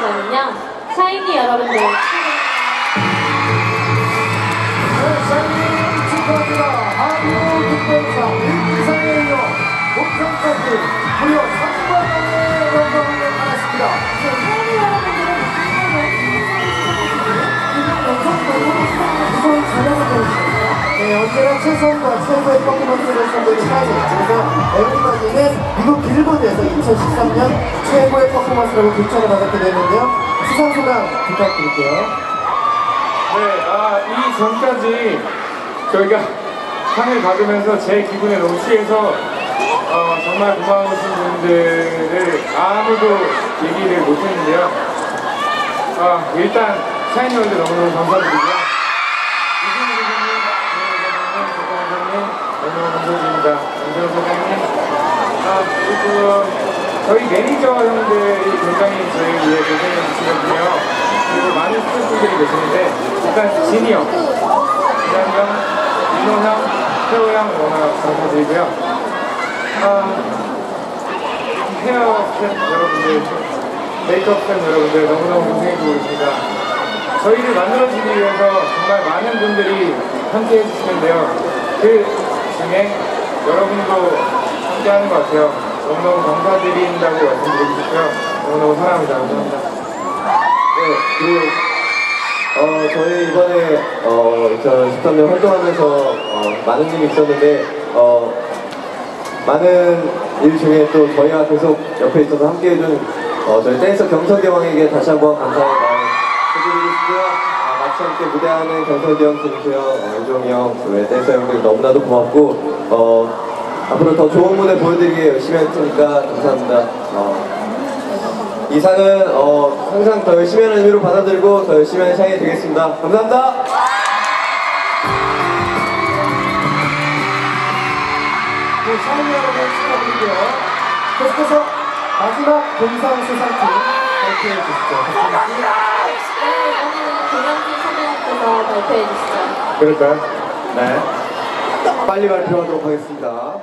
저는요 샤이니 여러분들 언제나 최선과 최고의 퍼포먼스를 선보이는 샤이니. 그래서 에브리바디는 미국 빌보드에서 2013년 최고의 퍼포먼스라고 극찬을 받았게 되는데요. 수상 소감 부탁드릴게요. 네, 아, 이 전까지 저희가 상을 받으면서 제 기분에 너무 취해서 어, 정말 고마우신 분들을 아무도 얘기를 못했는데요. 아, 일단 샤이니월드 너무너무 감사드리고요. 아, 저희 매니저 형들이 굉장히 저희 위해 고생해 주시거든요. 그리고 많은 스태프분들이 계시는데 일단 진이 형, 기단 형, 민호 형, 태호 형 너무 감사드리고요. 아, 헤어 스텝 여러분들, 메이크업 스텝 여러분들 너무너무 고생해 주고 계십니다. 저희를 만들어주기 위해서 정말 많은 분들이 함께 해주시는데요. 그 중에 여러분도 함께 하는 것 같아요. 너무너무 감사드린다고 말씀드리고 싶고요. 너무너무 사랑합니다. 감사합니다. 네, 그리고 어, 저희 이번에 어, 2013년 활동하면서 어, 많은 일이 있었는데 어, 많은 일 중에 또 저희와 계속 옆에 있어서 함께 해준 어, 저희 댄서 경석이 형에게 다시 한번 감사의 마음 해드리고 싶고요. 함께 무대하는 경석이 형, 김수 형, 어, 윤종이 형, 저희 댄서 형들 너무나도 고맙고 어, 앞으로 더 좋은 무대 보여드리게 열심히 할 테니까 감사합니다. 어, 이 상은 어, 항상 더 열심히 하는 의미로 받아들이고 더 열심히 하는 샤이 되겠습니다. 감사합니다. 네, 샤이니 여러분 축하드리고요. 계속해서 마지막 동상 수상팀 발표해 주시죠. 네, 이번에는 김영진 선배님께서 발표해 주시죠. 그럴까요? 네. 빨리 발표하도록 하겠습니다.